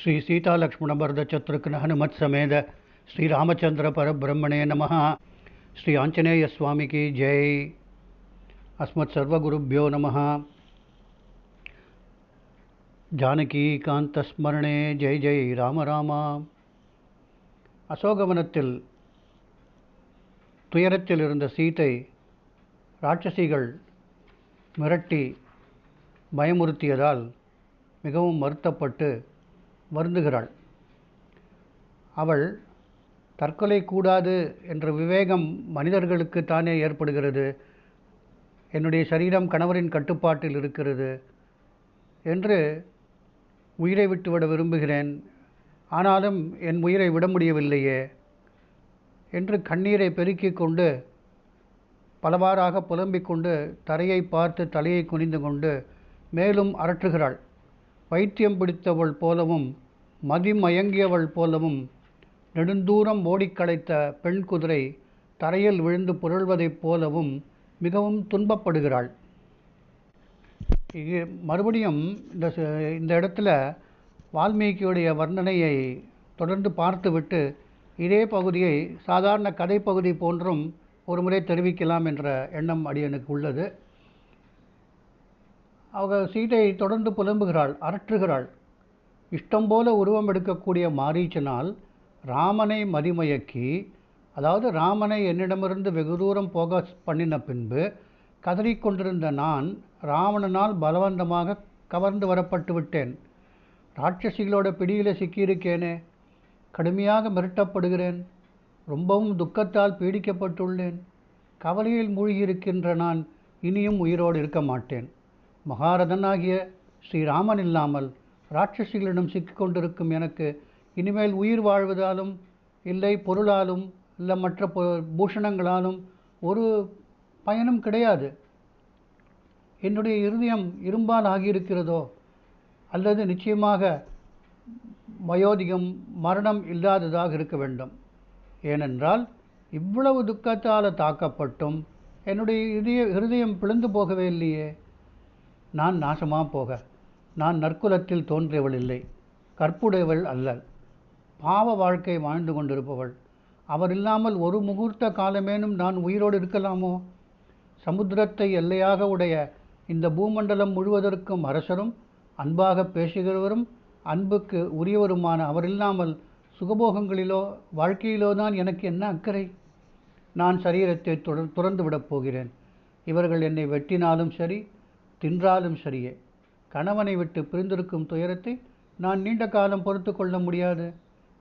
ஸ்ரீ சீதாலக்ஷ்மணபரத சத்ருக்ன ஹனுமத் சமேத ஸ்ரீ ராமச்சந்திர பரபிரம்மணே நம ஸ்ரீ ஆஞ்சநேய சுவாமிக்கு ஜெய். அஸ்மத் சர்வகுருப்பியோ நம ஜானகி காந்தஸ்மரணே ஜெய் ஜெய் ராமராமா அசோகவனத்தில் துயரத்தில் இருந்த சீதை ராட்சசிகள் மிரட்டி பயமுறுத்தியதால் மிகவும் வருத்தப்பட்டு வருந்துகிறாள். அவள் தற்கொலை கூடாது என்ற விவேகம் மனிதர்களுக்கு தானே ஏற்படுகிறது. என்னுடைய சரீரம் கணவரின் கட்டுப்பாட்டில் இருக்கிறது என்று உயிரை விட்டுவிட விரும்புகிறேன். ஆனாலும் என் உயிரை விட முடியவில்லையே என்று கண்ணீரை பெருக்கிக் கொண்டு பலவாறாக புலம்பிக் கொண்டு தரையை பார்த்து தலையை குனிந்து கொண்டு மேலும் அரற்றுகிறாள். வைத்தியம் பிடித்தவள் போலவும் மதிமயங்கியவள் போலவும் நெடுந்தூரம் ஓடிக்களைத்த பெண் குதிரை தரையில் விழுந்து புரள்வதைப் போலவும் மிகவும் துன்பப்படுகிறாள். இது மறுபடியும் இந்த இந்த இடத்துல வால்மீகியுடைய வர்ணனையை தொடர்ந்து பார்த்துவிட்டு இதே பகுதியை சாதாரண கதை பகுதி போன்றும் ஒரு முறை தெரிவிக்கலாம் என்ற எண்ணம் அடியனுக்கு உள்ளது. அவள் சீதை தொடர்ந்து புலம்புகிறாள் அரற்றுகிறாள். இஷ்டம் போல உருவம் எடுக்கக்கூடிய மாரீச்சனால் ராமனை மதிமயக்கி அதாவது ராமனை என்னிடமிருந்து வெகு தூரம் போக பண்ணின பின்பு கதறிக்கொண்டிருந்த நான் ராவணனால் பலவந்தமாக கவர்ந்து வரப்பட்டு விட்டேன். ராட்சசிகளோட பிடியில் சிக்கியிருக்கேனே கடுமையாக மிரட்டப்படுகிறேன் ரொம்பவும் துக்கத்தால் பீடிக்கப்பட்டுள்ளேன் கவலையில் மூழ்கியிருக்கின்ற நான் இனியும் உயிரோடு இருக்க மாட்டேன். மகாரதனாகிய ஸ்ரீராமன் இல்லாமல் ராட்சசிகளிடம் சிக்கிக்கொண்டிருக்கும் எனக்கு இனிமேல் உயிர் வாழ்வதாலும் இல்லை பொருளாலும் இல்லை மற்ற பொ- பூஷணங்களாலும் ஒரு பயனும் கிடையாது. என்னுடைய இருதயம் இரும்பால் ஆகியிருக்கிறதோ அல்லது நிச்சயமாக வயோதிகம் மரணம் இல்லாததாக இருக்க வேண்டும். ஏனென்றால் இவ்வளவு துக்கத்தால் தாக்கப்பட்டும் என்னுடைய இதய இருதயம் பிளந்து போகவே இல்லையே. நான் நாசமாக போக நான் நற்குலத்தில் தோன்றியவள் இல்லை. கற்புடையவள் அல்ல. பாவ வாழ்க்கை வாழ்ந்து கொண்டிருப்பவள். அவர் இல்லாமல் ஒரு முகூர்த்த காலமேனும் நான் உயிரோடு இருக்கலாமோ? சமுத்திரத்தை எல்லையாக உடைய இந்த பூமண்டலம் முழுவதற்கும் அரசரும் அன்பாக பேசுகிறவரும் அன்புக்கு உரியவருமான அவர் இல்லாமல் சுகபோகங்களிலோ வாழ்க்கையிலோ தான் எனக்கு என்ன அக்கறை? நான் சரீரத்தை துற- துறந்து விடப் போகிறேன். இவர்கள் என்னை வெட்டினாலும் சரி தின்றாலும் சரியே. கணவனை விட்டு பிரிந்திருக்கும் துயரத்தை நான் நீண்ட காலம் பொறுத்து கொள்ள முடியாது.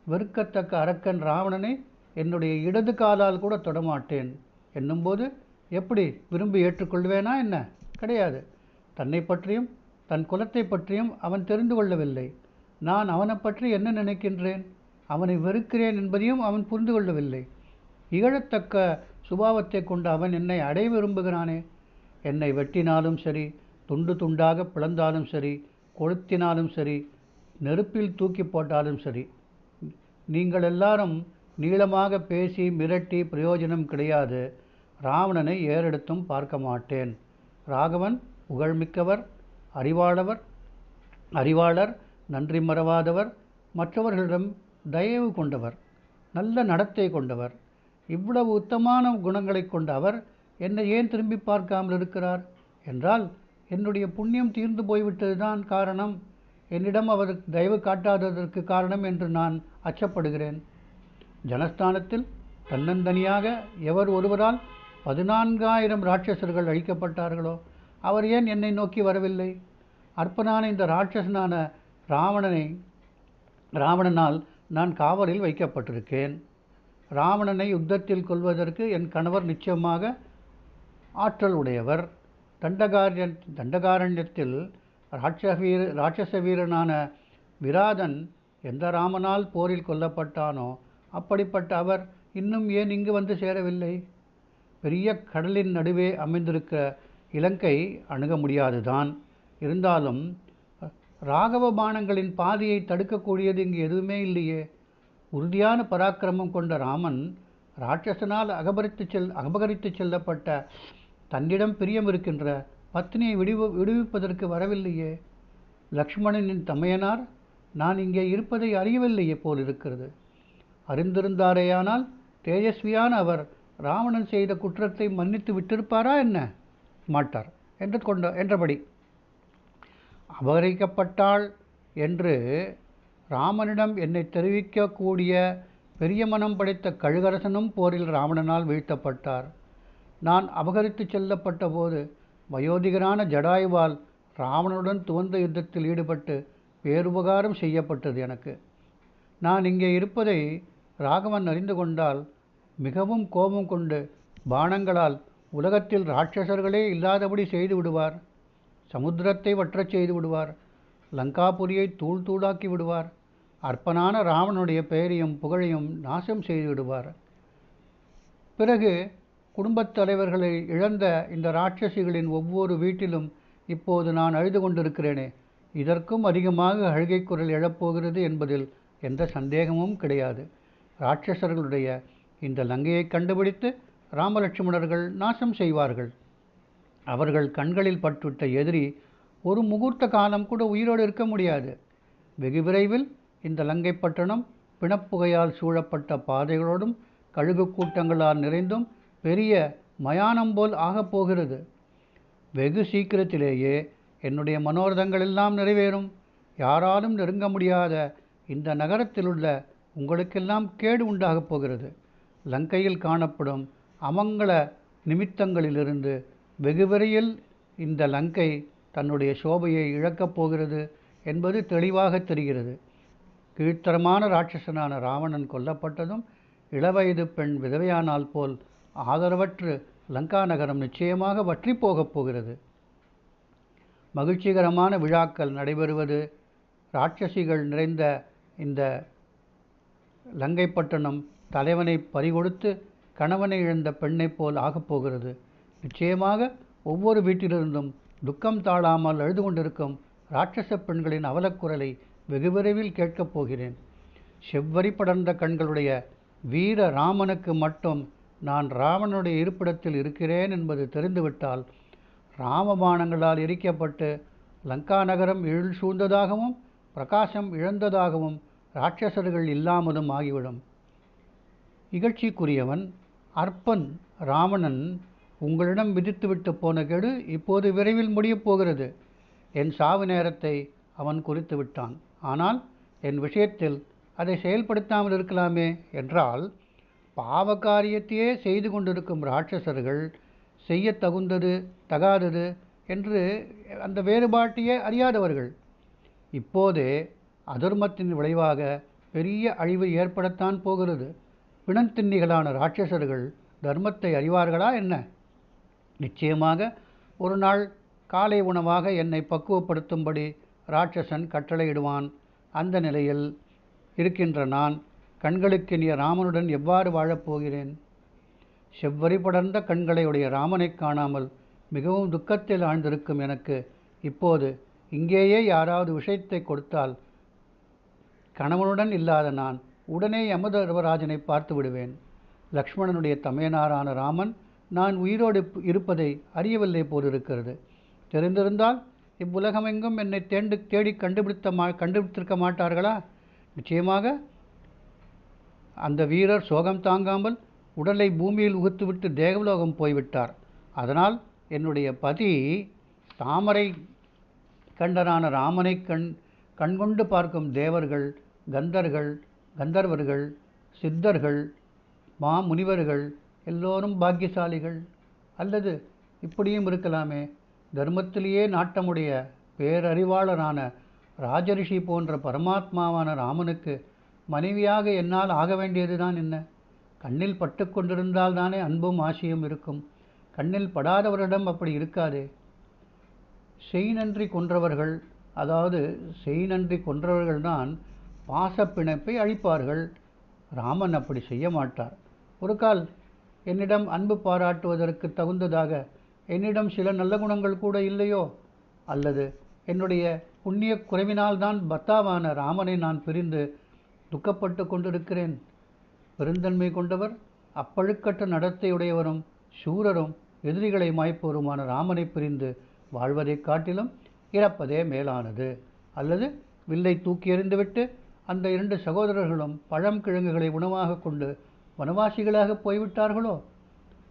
வெறுக்கத்தக்க அரக்கன் ராவணனை என்னுடைய இடது காலால் கூட தொடமாட்டேன். என்னும்போது எப்படி விரும்பி ஏற்றுக்கொள்வேனா என்ன? கிடையாது. தன்னை பற்றியும் தன் குலத்தை பற்றியும் அவன் தெரிந்து கொள்ளவில்லை. நான் அவனை பற்றி என்ன நினைக்கின்றேன்? அவனை வெறுக்கிறேன் என்பதையும் அவன் புரிந்து கொள்ளவில்லை. இகழத்தக்க சுபாவத்தை கொண்டு அவன் என்னை அடைய விரும்புகிறானே? என்னை வெட்டினாலும் சரி துண்டு துண்டாக பிளந்தாலும் சரி கொளுத்தினாலும் சரி நெருப்பில் தூக்கி போட்டாலும் சரி நீங்கள் எல்லாரும் நீளமாக பேசி மிரட்டி பிரயோஜனம் கிடையாது. ராவணனை ஏறெடுத்தும் பார்க்க மாட்டேன். ராகவன் புகழ்மிக்கவர் அறிவாளவர் அறிவாளர் நன்றி மறவாதவர் மற்றவர்களிடம் தயவு கொண்டவர் நல்ல நடத்தை கொண்டவர். இவ்வளவு உத்தமான குணங்களை கொண்ட அவர் என்னை ஏன் திரும்பி பார்க்காமல் இருக்கிறார்? என்றால் என்னுடைய புண்ணியம் தீர்ந்து போய்விட்டதுதான் காரணம். என்னிடம் அவர் தயவு காட்டாததற்கு காரணம் என்று நான் அச்சப்படுகிறேன். ஜனஸ்தானத்தில் தன்னந்தனியாக எவர் ஒருவரால் பதினான்காயிரம் ராட்சசர்கள் அழிக்கப்பட்டார்களோ அவர் ஏன் என்னை நோக்கி வரவில்லை? அற்பனான இந்த ராட்சசனான ராவணனை ராவணனால் நான் காவலில் வைக்கப்பட்டிருக்கேன். ராவணனை யுத்தத்தில் கொள்வதற்கு என் கணவர் நிச்சயமாக ஆற்றல் உடையவர். தண்டகாரண்ய தண்டகாரண்யத்தில் ராட்சவீர ராட்சச வீரனான விராதன் எந்த ராமனால் போரில் கொல்லப்பட்டானோ அப்படிப்பட்ட அவர் இன்னும் ஏன் இங்கு வந்து சேரவில்லை? பெரிய கடலின் நடுவே அமைந்திருக்க இலங்கை அணுக முடியாதுதான். இருந்தாலும் ராகவ பாணங்களின் பாதையை தடுக்கக்கூடியது இங்கு எதுவுமே இல்லையே. உறுதியான பராக்கிரமம் கொண்ட ராமன் ராட்சசனால் அகபரித்து செல் அபகரித்து செல்லப்பட்ட தன்னிடம் பிரியம் இருக்கின்ற பத்னியை விடுவி விடுவிப்பதற்கு வரவில்லையே. லக்ஷ்மணனின் தமையனார் நான் இங்கே இருப்பதை அறியவில்லையே போல் இருக்கிறது அறிந்திருந்தாரேயானால் தேஜஸ்வியான அவர் ராவணன் செய்த குற்றத்தை மன்னித்து விட்டிருப்பாரா என்ன? மாட்டார். என்று கொண்ட என்றபடி. அபகரிக்கப்பட்டாள் என்று ராமனிடம் என்னை தெரிவிக்கக்கூடிய பெரிய மனம் படைத்த கழுகரசனும் போரில் ராவணனால் வீழ்த்தப்பட்டார். நான் அபகரித்து செல்லப்பட்ட போது வயோதிகரான ஜடாயுவால் ராவணனுடன் துவந்த யுத்தத்தில் ஈடுபட்டு பேருபகாரம் செய்யப்பட்டது எனக்கு. நான் இங்கே இருப்பதை ராகவன் அறிந்து கொண்டால் மிகவும் கோபம் கொண்டு பானங்களால் உலகத்தில் ராட்சசர்களே இல்லாதபடி செய்து விடுவார். சமுத்திரத்தை வற்றச் செய்து விடுவார். லங்காபுரியை தூள் தூளாக்கி விடுவார். அற்பனான ராவனுடைய பெயரையும் புகழையும் நாசம் செய்து விடுவார். பிறகு குடும்பத் தலைவர்களை இழந்த இந்த ராட்சசிகளின் ஒவ்வொரு வீட்டிலும் இப்போது நான் அழுது கொண்டிருக்கிறேனே. இதற்கும் அதிகமாக அழுகை குரல் எழப்போகிறது என்பதில் எந்த சந்தேகமும் கிடையாது. ராட்சசர்களுடைய இந்த லங்கையை கண்டுபிடித்து ராமலட்சுமணர்கள் நாசம் செய்வார்கள். அவர்கள் கண்களில் பட்டுவிட்ட எதிரி ஒரு முகூர்த்த காலம் கூட உயிரோடு இருக்க முடியாது. வெகு விரைவில் இந்த லங்கை பட்டணம் பிணப்புகையால் சூழப்பட்ட பாதைகளோடும் கழுகு கூட்டங்களால் நிறைந்தும் பெரிய மயானம் போல் ஆகப் போகிறது. வெகு சீக்கிரத்திலேயே என்னுடைய மனோரதங்கள் எல்லாம் நிறைவேறும். யாராலும் நெருங்க முடியாத இந்த நகரத்தில் உள்ள உங்களுக்கெல்லாம் கேடு உண்டாகப் போகிறது. லங்கையில் காணப்படும் அமங்கல நிமித்தங்களிலிருந்து வெகு விரையில் இந்த லங்கை தன்னுடைய சோபையை இழக்கப் போகிறது என்பது தெளிவாக தெரிகிறது. கீழ்த்தரமான ராட்சசனான ராவணன் கொல்லப்பட்டதும் இளவயது பெண் விதவையானால் போல் ஆதரவற்று லங்கா நகரம் நிச்சயமாக வற்றி போகப் போகிறது. மகிழ்ச்சிகரமான விழாக்கள் நடைபெறுவது ராட்சசிகள் நிறைந்த இந்த லங்கைப்பட்டணம் தலைவனை பறிகொடுத்து கணவனை இழந்த பெண்ணைப் போல் ஆகப் போகிறது. நிச்சயமாக ஒவ்வொரு வீட்டிலிருந்தும் துக்கம் தாழாமல் அழுது கொண்டிருக்கும் ராட்சச பெண்களின் அவலக்குரலை வெகு விரைவில் கேட்கப் போகிறேன். செவ்வரி படர்ந்த கண்களுடைய வீர ராமனுக்கு மட்டும் நான் ராவனுடைய இருப்பிடத்தில் இருக்கிறேன் என்பது தெரிந்துவிட்டால் ராமபாணங்களால் எரிக்கப்பட்டு லங்கா நகரம் இருள் சூழ்ந்ததாகவும் பிரகாசம் இழந்ததாகவும் ராட்சசர்கள் இல்லாமலும் ஆகிவிடும். இகழ்ச்சிக்குரியவன் அற்பன் ராவணன் உங்களிடம் விதித்துவிட்டு போன கெடு இப்போது விரைவில் முடியப் போகிறது என் சாவு நேரத்தை அவன் குறித்து விட்டான். ஆனால் என் விஷயத்தில் அதை செயல்படுத்தாமல் இருக்கலாமே என்றால் பாவ காரியத்தையே செய்து கொண்டிருக்கும் ராட்சசர்கள் செய்ய தகுந்தது தகாதது என்று அந்த வேறுபாட்டையே அறியாதவர்கள். இப்போதே அதர்மத்தின் விளைவாக பெரிய அழிவு ஏற்படத்தான் போகிறது. பிணந்திண்ணிகளான ராட்சசர்கள் தர்மத்தை அறிவார்களா என்ன? நிச்சயமாக ஒரு நாள் காலை உணவாக என்னை பக்குவப்படுத்தும்படி ராட்சசன் கட்டளையிடுவான். அந்த நிலையில் இருக்கின்ற நான் கண்களுக்கு நீ ராமனுடன் எவ்வாறு வாழப்போகிறேன் செவ்வரி படர்ந்த கண்களையுடைய ராமனை காணாமல் மிகவும் துக்கத்தில் ஆழ்ந்திருக்கும் எனக்கு இப்போது இங்கேயே யாராவது விஷயத்தை கொடுத்தால் கணவனுடன் இல்லாத நான் உடனே யமதர்வராஜனை பார்த்து விடுவேன். லக்ஷ்மணனுடைய தமையனாரான ராமன் நான் உயிரோடு இருப்பதை அறியவில்லை போலிருக்கிறது. தெரிந்திருந்தால் இவ்வுலகமெங்கும் என்னை தேண்டு தேடி கண்டுபிடித்த மா கண்டுபிடித்திருக்க மாட்டார்களா? நிச்சயமாக அந்த வீரர் சோகம் தாங்காமல் உடலை பூமியில் உகுத்துவிட்டு தேவலோகம் போய்விட்டார். அதனால் என்னுடைய பதி தாமரை கண்டனான ராமனை கண் கண்கொண்டு பார்க்கும் தேவர்கள் கந்தர்கள் கந்தர்வர்கள் சித்தர்கள் மா முனிவர்கள் எல்லோரும் பாக்கியசாலிகள். அல்லது இப்படியும் இருக்கலாமே தர்மத்திலேயே நாட்டமுடைய பேரறிவாளரான ராஜரிஷி போன்ற பரமாத்மாவான ராமனுக்கு மனைவியாக என்னால் ஆக வேண்டியதுதான் என்ன? கண்ணில் பட்டு கொண்டிருந்தால் தானே அன்பும் ஆசையும் இருக்கும். கண்ணில் படாதவரிடம் அப்படி இருக்காதே. செய் நன்றி கொன்றவர்கள் அதாவது செய் நன்றி கொன்றவர்கள்தான் பாசப்பிணைப்பை அழிப்பார்கள். ராமன் அப்படி செய்ய மாட்டார். ஒரு கால் என்னிடம் அன்பு பாராட்டுவதற்கு தகுந்ததாக என்னிடம் சில நல்ல குணங்கள் கூட இல்லையோ? அல்லது என்னுடைய புண்ணிய குறைவினால்தான் பத்தாவான ராமனை நான் பிரிந்து துக்கப்பட்டு கொண்டிருக்கிறேன். பெருந்தன்மை கொண்டவர் அப்பழுக்கற்ற நடத்தையுடையவரும் சூரரும் எதிரிகளை மாய்ப்பவருமான ராமனை பிரிந்து வாழ்வதைக் காட்டிலும் இறப்பதே மேலானது. அல்லது வில்லை தூக்கி எறிந்துவிட்டு அந்த இரண்டு சகோதரர்களும் பழம் கிழங்குகளை உணவாக கொண்டு வனவாசிகளாக போய்விட்டார்களோ?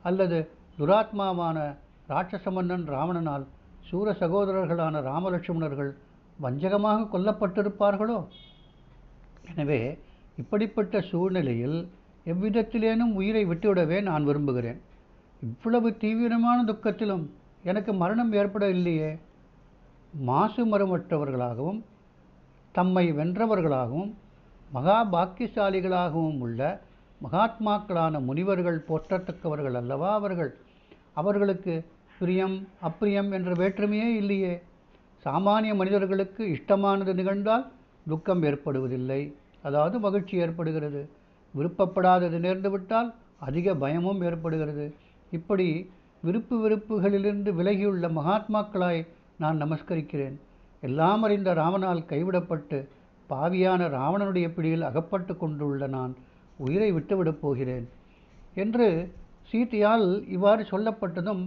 அல்லது துராத்மாவான ராட்சச மன்னன் ராவணனால் சூர சகோதரர்களான ராமலட்சுமணர்கள் வஞ்சகமாக கொல்லப்பட்டிருப்பார்களோ? எனவே இப்படிப்பட்ட சூழ்நிலையில் எவ்விதத்திலேனும் உயிரை விட்டுவிடவே நான் விரும்புகிறேன். இவ்வளவு தீவிரமான துக்கத்திலும் எனக்கு மரணம் ஏற்பட இல்லையே மாசு மரமற்றவர்களாகவும் தம்மை வென்றவர்களாகவும் மகா பாக்கியசாலிகளாகவும் உள்ள மகாத்மாக்களான முனிவர்கள் போற்றத்தக்கவர்கள் அல்லவா அவர்கள்? அவர்களுக்கு பிரியம் அப்பிரியம் என்ற வேற்றுமையே இல்லையே. சாமானிய மனிதர்களுக்கு இஷ்டமானது நிகழ்ந்தால் துக்கம் ஏற்படுவதில்லை. அதாவது மகிழ்ச்சி ஏற்படுகிறது. விருப்பப்படாதது நேர்ந்துவிட்டால் அதிக பயமும் ஏற்படுகிறது. இப்படி விருப்பு வெறுப்புகளிலிருந்து விலகியுள்ள மகாத்மாக்களாய் நான் நமஸ்கரிக்கிறேன். எல்லாம் அறிந்த ராவனால் கைவிடப்பட்டு பாவியான ராவணனுடைய பிடியில் அகப்பட்டு கொண்டுள்ள நான் உயிரை விட்டுவிடப் போகிறேன் என்று சீதையால் இவ்வாறு சொல்லப்பட்டதும்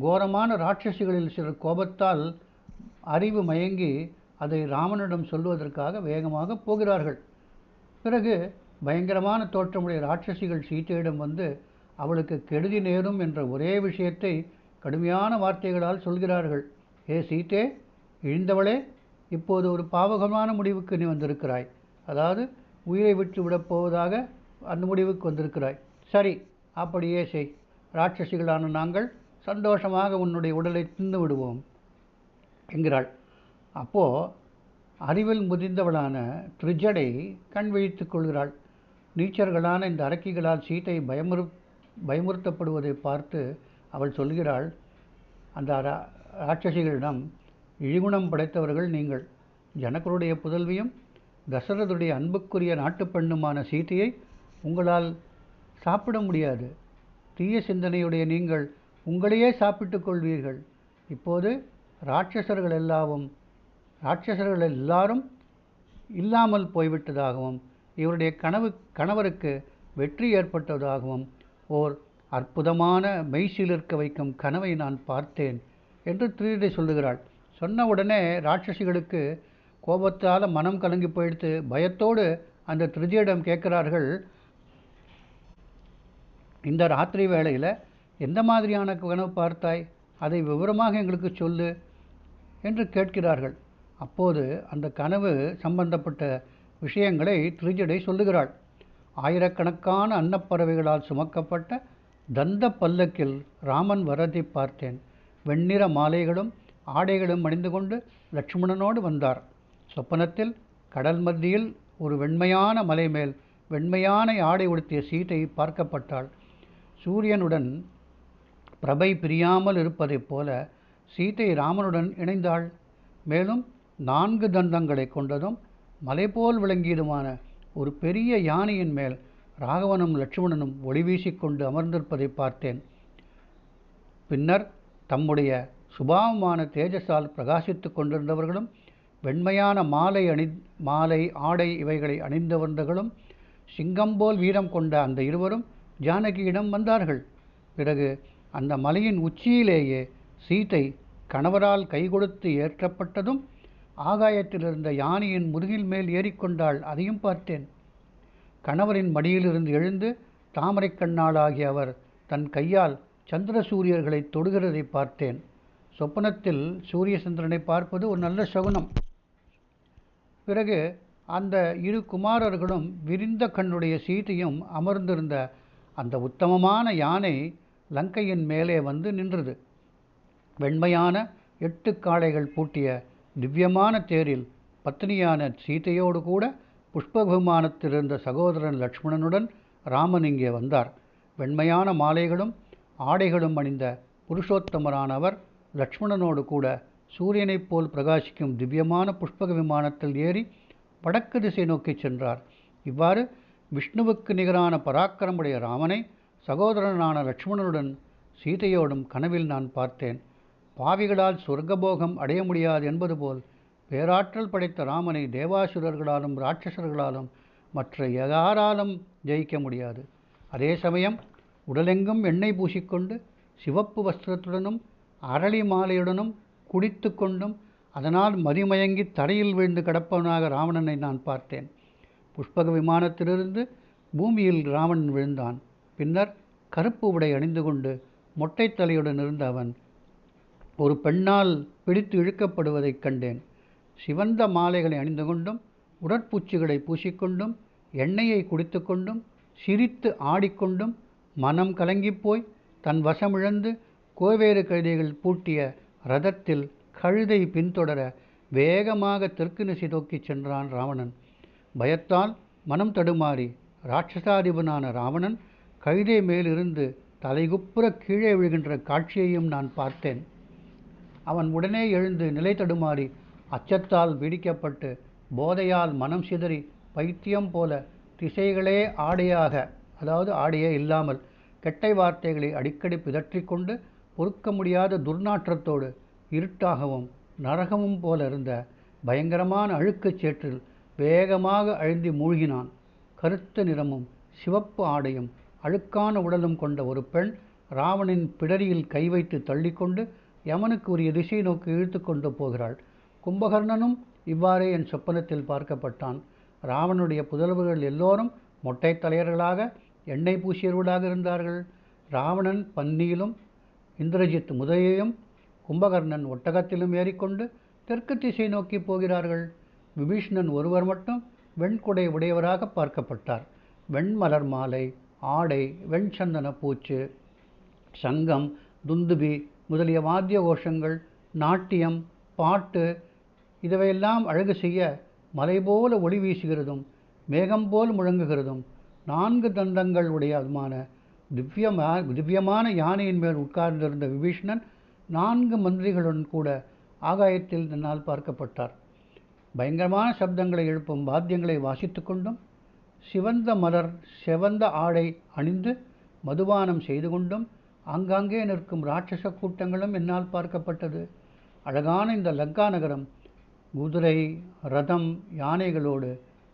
கோரமான ராட்சசிகளில் சிலர் கோபத்தால் அறிவு மயங்கி அதை ராமனிடம் சொல்வதற்காக வேகமாக போகிறார்கள். பிறகு பயங்கரமான தோற்றமுடைய ராட்சசிகள் சீத்தையிடம் வந்து அவளுக்கு கெடுதி நேரும் என்ற ஒரே விஷயத்தை கடுமையான வார்த்தைகளால் சொல்கிறார்கள். ஏ சீதே இழிந்தவளே இப்போது ஒரு பாவகமான முடிவுக்கு நீ வந்திருக்கிறாய். அதாவது உயிரை விட்டு விடப் போவதாக அந்த முடிவுக்கு வந்திருக்கிறாய். சரி அப்படியே செய். ராட்சசிகளான நாங்கள் சந்தோஷமாக உன்னுடைய உடலை தின்னு விடுவோம் என்கிறாள். அப்போது அறிவில் முதிர்ந்தவளான திரிஜடை கண் விழித்துக் கொள்கிறாள். நீச்சர்களான இந்த அரக்கிகளால் சீத்தை பயமுறு பயமுறுத்தப்படுவதை பார்த்து அவள் சொல்கிறாள் அந்த ரா- ராட்சசிகளிடம் இழிகுணம் படைத்தவர்கள் நீங்கள். ஜனகருடைய புதல்வியும் தசரதுடைய அன்புக்குரிய நாட்டுப்பெண்ணுமான சீத்தையை சீதையை உங்களால் சாப்பிட முடியாது. தீய சிந்தனையுடைய நீங்கள் உங்களையே சாப்பிட்டு கொள்வீர்கள். இப்போது ராட்சசர்கள் எல்லாவும் ராட்சசர்கள் எல்லாரும் இல்லாமல் போய்விட்டதாகவும் இவருடைய கனவு கணவருக்கு வெற்றி ஏற்பட்டதாகவும் ஓர் அற்புதமான மெய்சிலிருக்க வைக்கும் கனவை நான் பார்த்தேன் என்று திருடை சொல்லுகிறாள். சொன்ன உடனே ராட்சசிகளுக்கு கோபத்தால் மனம் கலங்கி போயிடுத்து பயத்தோடு அந்த திருதியிடம் கேட்கிறார்கள் இந்த ராத்திரி வேளையில் எந்த மாதிரியான கனவு பார்த்தாய்? அதை விவரமாக எங்களுக்கு சொல்லு என்று கேட்கிறார்கள். அப்போது அந்த கனவு சம்பந்தப்பட்ட விஷயங்களை திருஜடை சொல்லுகிறாள். ஆயிரக்கணக்கான அன்னப்பறவைகளால் சுமக்கப்பட்ட தந்த பல்லக்கில் ராமன் வரதை பார்த்தேன். வெண்ணிற மாலைகளும் ஆடைகளும் அணிந்து கொண்டு லட்சுமணனோடு வந்தார். சொப்பனத்தில் கடல் மத்தியில் ஒரு வெண்மையான மலை மேல் வெண்மையான ஆடை உடுத்திய சீதை பார்க்கப்பட்டாள். சூரியனுடன் பிரபை பிரியாமல் இருப்பதைப் போல சீதை ராமனுடன் இணைந்தாள். மேலும் நான்கு தந்தங்களை கொண்டதும் மலைபோல் விளங்கியதுமான ஒரு பெரிய யானையின் மேல் ராகவனும் லட்சுமணனும் ஒளி வீசிக்கொண்டு அமர்ந்திருப்பதை பார்த்தேன். பின்னர் தம்முடைய சுபாவமான தேஜஸால் பிரகாசித்துக் கொண்டிருந்தவர்களும் வெண்மையான மாலை அணி மாலை ஆடை இவைகளை அணிந்தவர்களும் சிங்கம்போல் வீரம் கொண்ட அந்த இருவரும் ஜானகியிடம் வந்தார்கள். பிறகு அந்த மலையின் உச்சியிலேயே சீதை கணவரால் கைகொடுத்து ஏற்றப்பட்டதும் ஆகாயத்தில் இருந்த யானையின் முதுகில் மேல் ஏறிக்கொண்டாள் அதையும் பார்த்தேன். கணவரின் மடியிலிருந்து எழுந்து தாமரைக் கண்ணாளாகிய அவர் தன் கையால் சந்திர சூரியர்களை தொடுகிறதை பார்த்தேன். சொப்பனத்தில் சூரிய சந்திரனை பார்ப்பது ஒரு நல்ல சகுனம். பிறகு அந்த இரு குமாரர்களும் விரிந்த கண்ணுடைய சீதையும் அமர்ந்திருந்த அந்த உத்தமமான யானை லங்கையின் மேலே வந்து நின்றது. வெண்மையான எட்டு காளைகள் பூட்டிய திவ்யமான தேரில் பத்னியான சீதையோடு கூட புஷ்ப இருந்த சகோதரன் லக்ஷ்மணனுடன் ராமன் இங்கே வந்தார். வெண்மையான மாலைகளும் ஆடைகளும் அணிந்த புருஷோத்தமரானவர் லக்ஷ்மணனோடு கூட சூரியனைப் போல் பிரகாசிக்கும் திவ்யமான புஷ்பக விமானத்தில் ஏறி வடக்கு திசை நோக்கிச் சென்றார். இவ்வாறு விஷ்ணுவுக்கு நிகரான பராக்கிரமுடைய ராமனை சகோதரனான லட்சுமணனுடன் சீதையோடும் கனவில் நான் பார்த்தேன். பாவிகளால் சொர்க்கபோகம் அடைய முடியாது என்பது போல் பேராற்றல் படைத்த ராமனை தேவாசுரர்களாலும் ராட்சசர்களாலும் மற்ற யாராலும் ஜெயிக்க முடியாது. அதே சமயம் உடலெங்கும் எண்ணெய் பூசிக்கொண்டு சிவப்பு வஸ்திரத்துடனும் அரளி மாலையுடனும் குடித்து கொண்டும் அதனால் மதிமயங்கி தரையில் விழுந்து கிடப்பவனாக ராவணனை நான் பார்த்தேன். புஷ்பக விமானத்திலிருந்து பூமியில் ராவணன் விழுந்தான். பின்னர் கருப்பு உடை அணிந்து கொண்டு மொட்டை தலையுடன் இருந்த அவன் ஒரு பெண்ணால் பிடித்து இழுக்கப்படுவதைக் கண்டேன். சிவந்த மாலைகளை அணிந்து கொண்டும் உடற்பூச்சிகளை பூசிக்கொண்டும் எண்ணெயை குடித்துக்கொண்டும் சிரித்து ஆடிக்கொண்டும் மனம் கலங்கிப்போய் தன் வசமிழந்து கோவேறு கழுதைகள் பூட்டிய ரதத்தில் கழுதை பின்தொடர வேகமாக தெற்கு திசை நோக்கிச் சென்றான் ராவணன். பயத்தால் மனம் தடுமாறி ராட்சசாதிபனான ராவணன் கழுதை மேலிருந்து தலைகுப்புற கீழே விழுகின்ற காட்சியையும் நான் பார்த்தேன். அவன் உடனே எழுந்து நிலை தடுமாறி அச்சத்தால் பீடிக்கப்பட்டு போதையால் மனம் சிதறி பைத்தியம் போல திசைகளே ஆடையாக அதாவது ஆடையே இல்லாமல் கெட்டை வார்த்தைகளை அடிக்கடி பிதற்றிக்கொண்டு பொறுக்க முடியாத துர்நாற்றத்தோடு இருட்டாகவும் நரகமும் போல இருந்த பயங்கரமான அழுக்குச் சேற்றில் வேகமாக அழுந்தி மூழ்கினான். கருத்த நிறமும் சிவப்பு ஆடையும் அழுக்கான உடலும் கொண்ட ஒரு பெண் ராவணின் பிடரியில் கை வைத்து தள்ளிக்கொண்டு யமனுக்கு உரிய திசை நோக்கி இழுத்து கொண்டு போகிறாள். கும்பகர்ணனும் இவ்வாறே என் சொப்பனத்தில் பார்க்கப்பட்டான். ராவனுடைய புதல்வர்கள் எல்லோரும் மொட்டை தலையர்களாக எண்ணெய் பூசியவர்களாக இருந்தார்கள். ராவணன் பன்னியிலும் இந்திரஜித் முதலையும் கும்பகர்ணன் ஒட்டகத்திலும் ஏறிக்கொண்டு தெற்கு திசை நோக்கி போகிறார்கள். விபீஷ்ணன் ஒருவர் மட்டும் வெண்குடை உடையவராக பார்க்கப்பட்டார். வெண்மலர் மாலை ஆடை வெண்சந்தன பூச்சு சங்கம் துந்துபி முதலிய வாத்திய கோஷங்கள் நாட்டியம் பாட்டு இதுவையெல்லாம் அழகு செய்ய மலை போல ஒளி வீசுகிறதும் மேகம் போல் முழங்குகிறதும் நான்கு தந்தங்கள் உடையதுமான திவ்யமா திவ்யமான யானையின் மேல் உட்கார்ந்திருந்த விபீஷ்ணன் நான்கு மந்திரிகளுடன் கூட ஆகாயத்தில் என்னால் பார்க்கப்பட்டார். பயங்கரமான சப்தங்களை எழுப்பும் வாத்தியங்களை வாசித்து கொண்டும் சிவந்த மலர் செவந்த ஆடை அணிந்து மதுபானம் செய்து கொண்டும் ஆங்காங்கே நிற்கும் ராட்சச கூட்டங்களும் என்னால் பார்க்கப்பட்டது. அழகான இந்த லங்கா நகரம் குதிரை ரதம் யானைகளோடு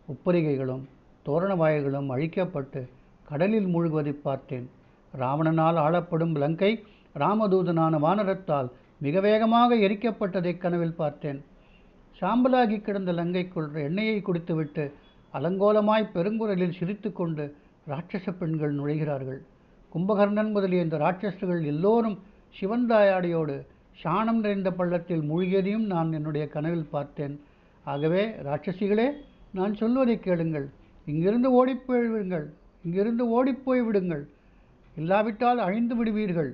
உப்பரிகைகளும் தோரண வாயில்களும் அழிக்கப்பட்டு கடலில் மூழ்குவதை பார்த்தேன். ராவணனால் ஆளப்படும் லங்கை ராமதூதனான வானரத்தால் மிக வேகமாக எரிக்கப்பட்டதை கனவில் பார்த்தேன். சாம்பலாகி கிடந்த லங்கைக்குள் எண்ணெயை குடித்துவிட்டு அலங்கோலமாய் பெருங்குரலில் சிரித்துக்கொண்டு ராட்சச பெண்கள் நுழைகிறார்கள். கும்பகர்ணன் முதலிய இந்த ராட்சஸ்கள் எல்லோரும் சிவந்தாயாடியோடு சாணம் நிறைந்த பள்ளத்தில் மூழ்கியதையும் நான் என்னுடைய கனவில் பார்த்தேன். ஆகவே ராட்சசிகளே நான் சொல்வதை கேளுங்கள். இங்கிருந்து ஓடிப்போய் விடுங்கள் இங்கிருந்து ஓடிப்போய் விடுங்கள் இல்லாவிட்டால் அழிந்து விடுவீர்கள்.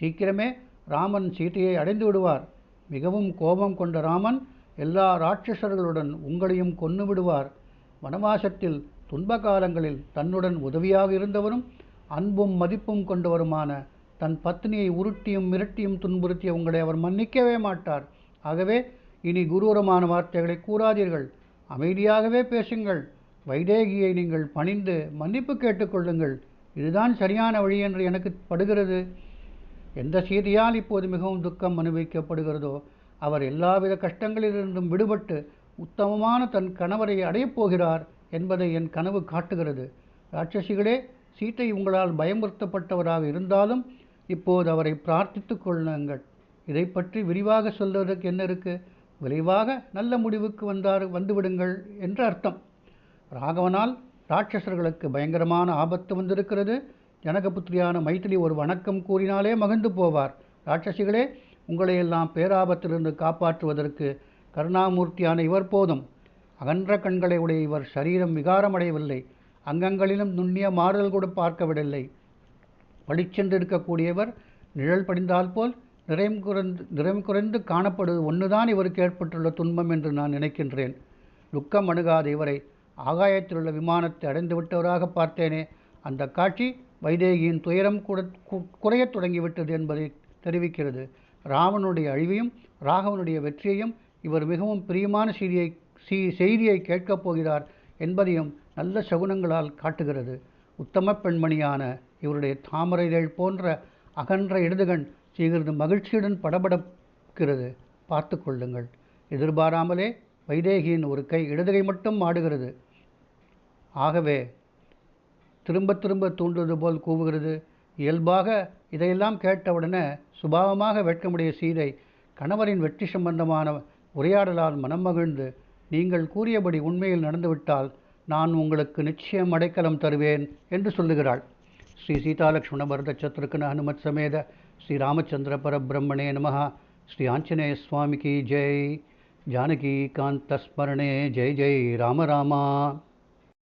சீக்கிரமே ராமன் சீதையை அடைந்து விடுவார். மிகவும் கோபம் கொண்ட ராமன் எல்லா ராட்சசர்களுடன் உங்களையும் கொன்னு விடுவார். வனவாசத்தில் துன்ப காலங்களில் தன்னுடன் உதவியாக இருந்தவரும் அன்பும் மதிப்பும் கொண்டவருமான தன் பத்னியை உருட்டியும் மிரட்டியும் துன்புறுத்திய உங்களை அவர் மன்னிக்கவே மாட்டார். ஆகவே இனி குரூரமான வார்த்தைகளை கூறாதீர்கள். அமைதியாகவே பேசுங்கள். வைதேகியை நீங்கள் பணிந்து மன்னிப்பு கேட்டுக்கொள்ளுங்கள் இதுதான் சரியான வழி என்று எனக்கு படுகிறது. எந்த செய்தியால் இப்போது மிகவும் துக்கம் அனுபவிக்கப்படுகிறதோ அவர் எல்லாவித கஷ்டங்களிலிருந்தும் விடுபட்டு உத்தமமான தன் கணவரை அடையப் போகிறார் என்பதை என் கனவு காட்டுகிறது. ராட்சசிகளே சீத்தை உங்களால் பயமுறுத்தப்பட்டவராக இருந்தாலும் இப்போது அவரை பிரார்த்தித்து கொள்ளுங்கள். இதை பற்றி விரிவாக சொல்வதற்கு என்ன இருக்கு? விரைவாக நல்ல முடிவுக்கு வந்தார் வந்துவிடுங்கள் என்று அர்த்தம். ராகவனால் ராட்சசர்களுக்கு பயங்கரமான ஆபத்து வந்திருக்கிறது. ஜனகபுத்திரியான மைத்திலி ஒரு வணக்கம் கூறினாலே மகிழ்ந்து போவார். ராட்சசிகளே உங்களை எல்லாம் பேராபத்திலிருந்து காப்பாற்றுவதற்கு கருணாமூர்த்தியான இவர் போதும். அகன்ற கண்களை உடைய இவர் சரீரம் விகாரமடையவில்லை அங்கங்களிலும் நுண்ணிய மாறுதல் கூட பார்க்கவிடவில்லை வழிச்சென்றிருக்கக்கூடியவர் நிழல் படிந்தால் போல் நிறைம் குறைந்து நிறைம் குறைந்து காணப்படுவது ஒன்றுதான் இவருக்கு ஏற்பட்டுள்ள துன்பம் என்று நான் நினைக்கின்றேன். துக்கம் அணுகாத இவரை ஆகாயத்தில் உள்ள விமானத்தை அடைந்து விட்டவராக பார்த்தேனே. அந்த காட்சி வைதேகியின் துயரம் கூட குறையத் தொடங்கிவிட்டது என்பதை தெரிவிக்கிறது. ராவனுடைய அழிவையும் ராகவனுடைய வெற்றியையும் இவர் மிகவும் பிரியமான செய்தியை செய்தியை கேட்கப் போகிறார் என்பதையும் நல்ல சகுனங்களால் காட்டுகிறது. உத்தம பெண்மணியான இவருடைய தாமரை இதழ் போன்ற அகன்ற இடதுகண் சிறிது மகிழ்ச்சியுடன் படபடக்கிறது. பார்த்து கொள்ளுங்கள். எதிர்பாராமலே வைதேகியின் ஒரு கை இடதுகை மட்டும் ஆடுகிறது. ஆகவே திரும்ப திரும்ப தூண்டுவது போல் கூவுகிறது. இயல்பாக இதையெல்லாம் கேட்டவுடனே சுபாவமாக வெட்கமுடைய சீதை கணவரின் வெற்றி சம்பந்தமான உரையாடலால் மனம் மகிழ்ந்து நீங்கள் கூறியபடி உண்மையில் நடந்துவிட்டால் நான் உங்களுக்கு நிச்சயம் அடைக்கலம் தருவேன் என்று சொல்லுகிறாள். ஸ்ரீ சீதாலக்ஷ்மண பரத சத்ருக்கன ஹனுமத் சமேத ஸ்ரீ ராமச்சந்திர பரபிரம்மணே நமः ஸ்ரீ ஆஞ்சநேய சுவாமிக்கு ஜெய். ஜானகி காந்த ஸ்மரணே ஜெய் ஜெய். ராம ராமா.